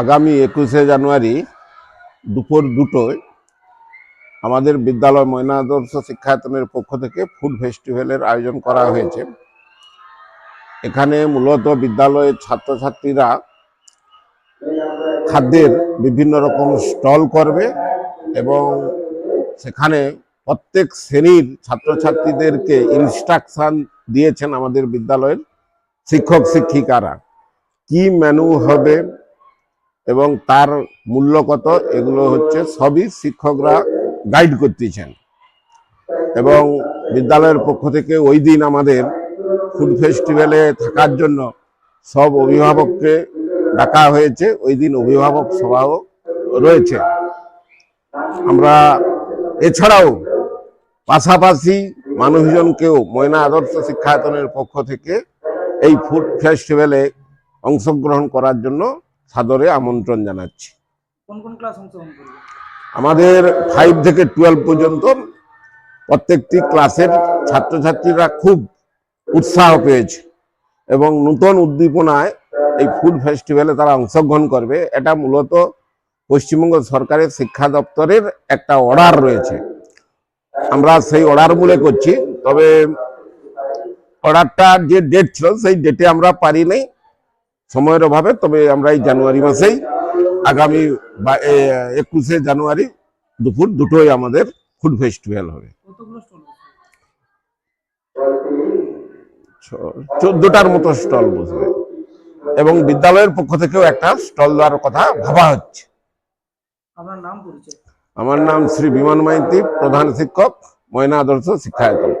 আগামী একুশে জানুয়ারি দুপুর দুটোয় আমাদের বিদ্যালয় ময়নাদর্শ শিক্ষায়তনের পক্ষ থেকে ফুড ফেস্টিভ্যালের আয়োজন করা হয়েছে। এখানে মূলত বিদ্যালয়ের ছাত্রছাত্রীরা খাদ্যের বিভিন্ন রকম স্টল করবে এবং সেখানে প্রত্যেক শ্রেণির ছাত্রছাত্রীদেরকে ইনস্ট্রাকশন দিয়েছেন আমাদের বিদ্যালয়ের শিক্ষক শিক্ষিকারা কি মেনু হবে? এবং তার মূল্য কত? এগুলো হচ্ছে সবই শিক্ষকরা গাইড করতেছেন। এবং বিদ্যালয়ের পক্ষ থেকে ওই দিন আমাদের ফুড ফেস্টিভ্যালে থাকার জন্য সব অভিভাবককে ডাকা হয়েছে। ওই দিন অভিভাবক সভাও রয়েছে। আমরা এছাড়াও পাশাপাশি মানুষজনকেও ময়না আদর্শ শিক্ষায়তনের পক্ষ থেকে এই ফুড ফেস্টিভ্যালে অংশগ্রহণ করার জন্য সাদরে আমন্ত্রণ জানাচ্ছি। কোন কোন ক্লাস আমাদের ফাইভ থেকে টুয়েলভ পর্যন্ত প্রত্যেকটি ক্লাসের ছাত্রছাত্রীরা খুব উৎসাহ পেয়েছে এবং নতুন উদ্দীপনায় এই ফুড ফেস্টিভ্যালে তারা অংশগ্রহণ করবে। এটা মূলত পশ্চিমবঙ্গ সরকারের শিক্ষা দপ্তরের একটা অর্ডার রয়েছে। আমরা সেই অর্ডার বলে করছি তবে অর্ডারটার যে ডেট ছিল সেই ডেটে আমরা পারি নাই সময়ের অভাবে তবে আমরা এই জানুয়ারি মাসেই আগামী একুশে জানুয়ারি দুপুর দুটোই আমাদের ফুড ফেস্টিভ্যাল হবে। চোদ্দটার মতো স্টল বসবে। এবং বিদ্যালয়ের পক্ষ থেকেও একটা স্টল দেওয়ার কথা ভাবা হচ্ছে। আমার নাম শ্রী বিমান মাইতি প্রধান শিক্ষক ময়না আদর্শ শিক্ষায়তন